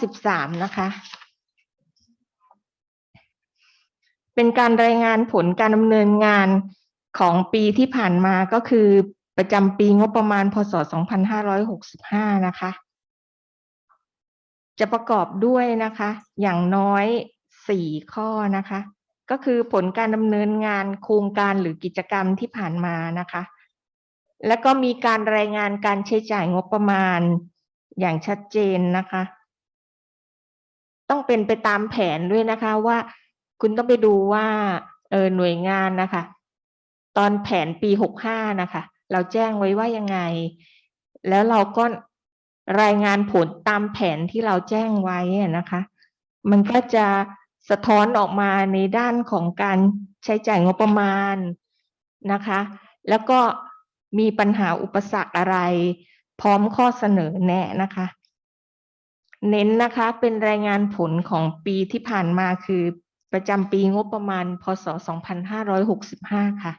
สิบสามนะคะ เป็นการรายงานผลการดำเนินงานของปีที่ผ่านมาก็คือประจำปีงบประมาณพศ 2565 นะคะ จะประกอบด้วยนะคะ อย่างน้อยสี่ข้อนะคะ ก็คือผลการดำเนินงานโครงการหรือกิจกรรมที่ผ่านมานะคะ แล้วก็มีการรายงานการใช้จ่ายงบประมาณอย่างชัดเจนนะคะ ต้องเป็นไปตามแผนด้วยนะคะว่าคุณต้องไปดูว่าเออหน่วยงานนะคะ ตอนแผนปีหกห้านะคะ เราแจ้งไว้ว่ายังไง แล้วเราก็รายงานผลตามแผนที่เราแจ้งไว้นะคะ มันก็จะสะท้อนออกมาในด้านของการใช้จ่ายงบประมาณนะคะ แล้วก็มีปัญหาอุปสรรคอะไร พร้อมข้อเสนอแนะนะคะ เน้นนะคะเป็นรายงานผลของปีที่ผ่านมาคือประจำปีงบประมาณ พศ 2565 ค่ะ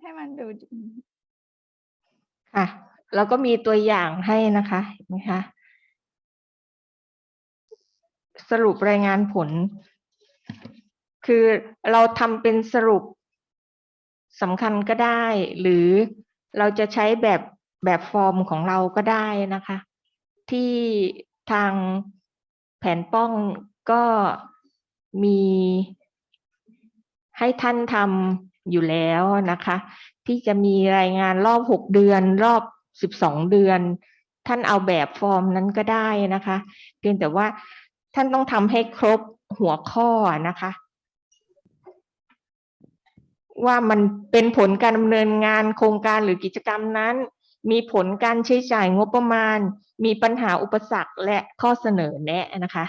ให้มันดูค่ะ แล้วก็มีตัวอย่างให้นะคะเห็นไหมคะ สรุปรายงานผล คือเราทำเป็นสรุป สำคัญก็ได้ หรือเราจะใช้แบบแบบฟอร์มของเราก็ได้นะคะ ที่ทางแผนป้องก็มีให้ท่านทำอยู่แล้วนะคะ ที่จะมีรายงานรอบหกเดือน รอบสิบสองเดือน ท่านเอาแบบฟอร์มนั้นก็ได้นะคะ เพียงแต่ว่าท่านต้องทำให้ครบหัวข้อนะคะ ว่ามันเป็นผลการดำเนินงานโครงการหรือกิจกรรมนั้น มีผลการใช้จ่ายงบประมาณ มีปัญหาอุปสรรคและข้อเสนอแนะนะคะ